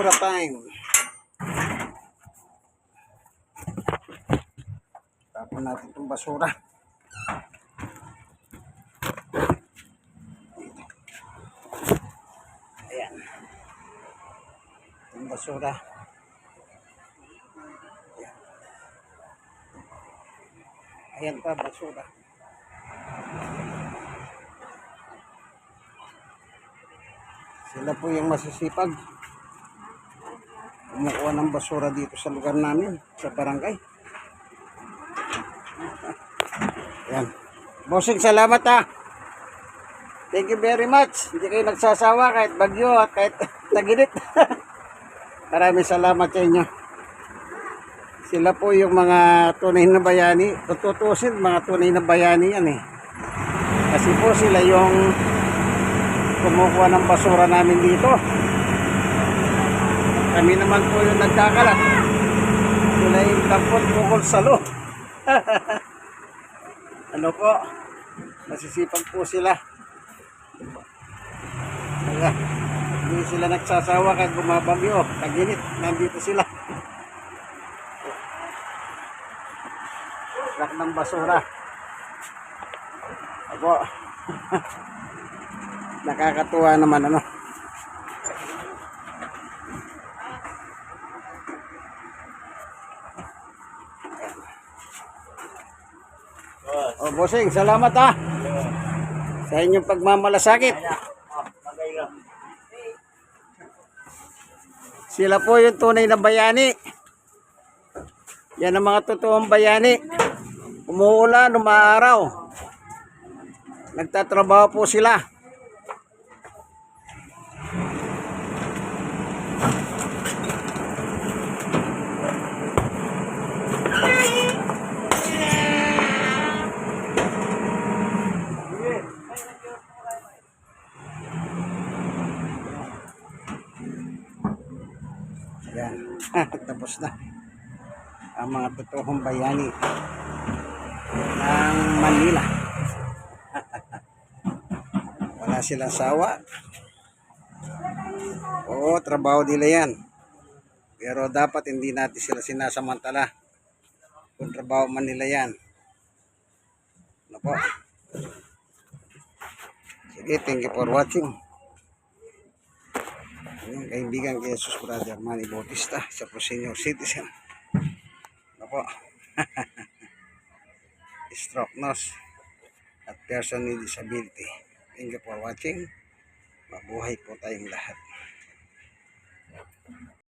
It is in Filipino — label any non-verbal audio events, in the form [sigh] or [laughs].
Para time. Tapon natin itong basura. Ayan. Itong basura. Ayan. Ayan pa, basura. Sila po yung masisipag. Kumukuha ng basura dito sa lugar namin, sa barangay. Yan. Bossing, salamat ha. Thank you very much. Hindi kayo nagsasawa kahit bagyo at kahit [laughs] taginit. [laughs] Maraming salamat sa inyo. Sila po yung mga tunay na bayani. Tututusin, mga tunay na bayani yan eh. Kasi po sila yung kumukuha ng basura namin dito. Kami naman po yung nagkakalat. Sila yung dapat bukol salo. [laughs] ano po? Masisipag po sila. Kaya, hindi sila nagsasawa kahit bumabagyo. Taginit, nandito sila. Rak ng basura. Ako. [laughs] Nakakatuwa naman ano. Oh, bossing, salamat ha. Sa inyong pagmamalasakit. Sila po yung tunay na bayani. Yan ang mga totoong bayani. Umuulan, umaaraw. Nagtatrabaho po sila. Yan. [laughs] Tapos na. Ang mga totoong bayani ng Manila. [laughs] Wala silang sawa. Oo, trabaho nila yan. Pero dapat hindi natin sila sinasamantala. Kung trabaho man nila yan. Ano po? Sige, thank you for watching. Kaibigan kay Jesus Brother Manny Bautista sa po senior citizen. Ano po? [laughs] Stroke nurse at person with disability. Thank you for watching. Mabuhay po tayong lahat.